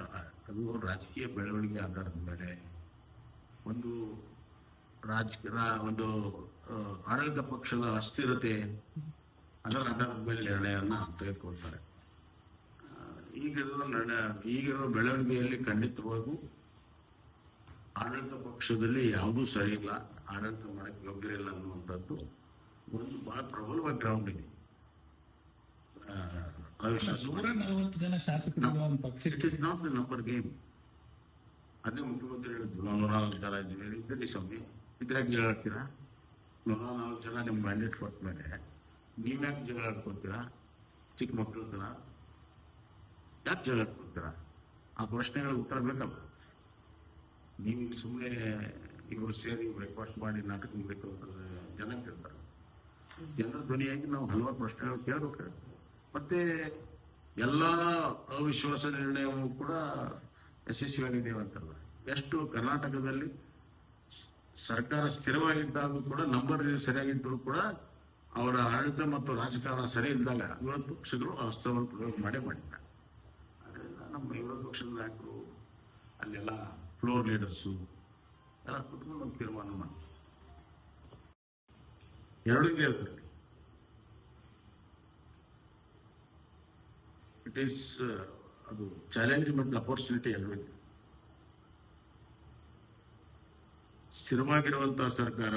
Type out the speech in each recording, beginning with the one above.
ಅದು ರಾಜಕೀಯ ಬೆಳವಣಿಗೆ ಆಧಾರದ ಮೇಲೆ ಒಂದು ರಾಜ ಒಂದು ಆಡಳಿತ ಪಕ್ಷದ ಅಸ್ಥಿರತೆ ಅದರ ಆಧಾರದ ಮೇಲೆ ನಿರ್ಣಯವನ್ನು ತೆಗೆದುಕೊಳ್ತಾರೆ. ಈಗಿರೋ ಈಗಿರೋ ನಿರ್ಣಯ, ಈಗಿರುವ ಬೆಳವಣಿಗೆಯಲ್ಲಿ ಖಂಡಿತವಾಗೂ ಆಡಳಿತ ಪಕ್ಷದಲ್ಲಿ ಯಾವುದೂ ಸರಿ ಇಲ್ಲ, ಆಡಳಿತ ಮಾಡಕ್ಕೆ ಯೋಗ್ಯ ಇಲ್ಲ ಅನ್ನುವಂಥದ್ದು ಒಂದು ಬಹಳ ಪ್ರಬಲವಾದ ಗ್ರೌಂಡ್ ಇದೆ. ನೂರ ನಲವತ್ತು ಜನ ಶಾಸಕರು ಒಂದು ಪಕ್ಷ. It is not the number game ಅದೇ ಮುಖ್ಯಮಂತ್ರಿ ಹೇಳಿದ್ರು ನಾವು ನೂರ ನಾಲ್ಕು ಜನ ಇದ್ದೀವಿ. ಇದ್ರಿ ಸ್ವಾಮಿ ಇದ್ರಾಗ ಜಗಳಾಡ್ತೀರಾ? ನೂರ ನಾಲ್ಕು ಜನ ನಿಮ್ಗೆ ಮ್ಯಾಂಡೇಟ್ ಕೊಟ್ಟ ಮೇಲೆ ನೀವ್ಯಾಕೆ ಜಗಳ ಆಡ್ಕೊತೀರಾ ಚಿಕ್ಕ ಮಕ್ಕಳು ತರ ಯಾಕೆ ಜಗಳ ಆಡ್ಕೊತೀರಾ ಆ ಪ್ರಶ್ನೆಗಳ ಉತ್ತರ ಬೇಕಲ್ಲ. ನೀವು ಸುಮ್ಮನೆ ಇವರು ಸೇರಿ ಬ್ರೇಕ್ಫಾಸ್ಟ್ ಮಾಡಿ ನಾಟಕ ಬೇಕು ಅಂತಂದ್ರೆ ಜನ ಕೇಳ್ತಾರೆ. ಜನರ ಧ್ವನಿಯಾಗಿ ನಾವು ಹಲವಾರು ಪ್ರಶ್ನೆಗಳು ಕೇಳಬೇಕಾಗುತ್ತೆ. ಮತ್ತೆ ಎಲ್ಲ ಅವಿಶ್ವಾಸ ನಿರ್ಣಯವೂ ಕೂಡ ಯಶಸ್ವಿಯಾಗಿದೆ ಅಂತಲ್ಲ ಎಷ್ಟು ಕರ್ನಾಟಕದಲ್ಲಿ ಸರ್ಕಾರ ಸ್ಥಿರವಾಗಿದ್ದಾಗ ಕೂಡ ನಂಬರ್ ಸರಿಯಾಗಿದ್ದರೂ ಕೂಡ ಅವರ ಆಡಳಿತ ಮತ್ತು ರಾಜಕಾರಣ ಸರಿ ಇದ್ದಾಗ ವಿರೋಧ ಪಕ್ಷಗಳು ಅಸ್ತ್ರವನ್ನು ಪ್ರಯೋಗ ಮಾಡೇ ಮಾಡಿದ್ದಾರೆ ಅದರಿಂದ ನಮ್ಮ ವಿರೋಧ ಪಕ್ಷದ ನಾಯಕರು ಅಲ್ಲೆಲ್ಲ ಫ್ಲೋರ್ ಲೀಡರ್ಸು ಎಲ್ಲ ಕುತ್ಕೊಂಡು ಒಂದು ತೀರ್ಮಾನ ಮಾಡಿ ಎರಡೂ ಇದೆ ಇಟ್ ಈಸ್ ಅದು ಚಾಲೆಂಜ್ ಮತ್ತು ಅಪರ್ಚುನಿಟಿ ಎಲ್ಲ ಸ್ಥಿರವಾಗಿರುವಂತಹ ಸರ್ಕಾರ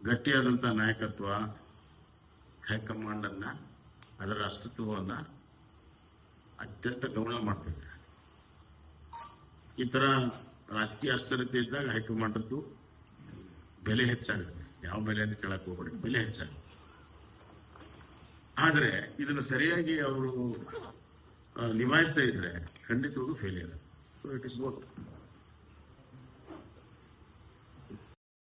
ಗಟ್ಟಿಯಾದಂತಹ ನಾಯಕತ್ವ ಹೈಕಮಾಂಡ್ ಅನ್ನ ಅದರ ಅಸ್ತಿತ್ವವನ್ನ ಅತ್ಯಂತ ಗಮನ ಮಾಡ್ತಿದೆ. ಈ ತರ ರಾಜಕೀಯ ಅಸ್ಥಿರತೆ ಇದ್ದಾಗ ಹೈಕಮಾಂಡದ್ದು ಬೆಲೆ ಹೆಚ್ಚಾಗುತ್ತೆ. ಯಾವ ಬೆಲೆ ಅಂತ ಕೇಳಕ್ ಹೋಗ್ಬೇಡಿ. ಬೆಲೆ ಹೆಚ್ಚಾಗುತ್ತೆ. ಆದ್ರೆ ಇದನ್ನು ಸರಿಯಾಗಿ ಅವರು ನಿಭಾಯಿಸ್ತಾ ಇದ್ರೆ ಖಂಡಿತವಾಗೂ failure so it is both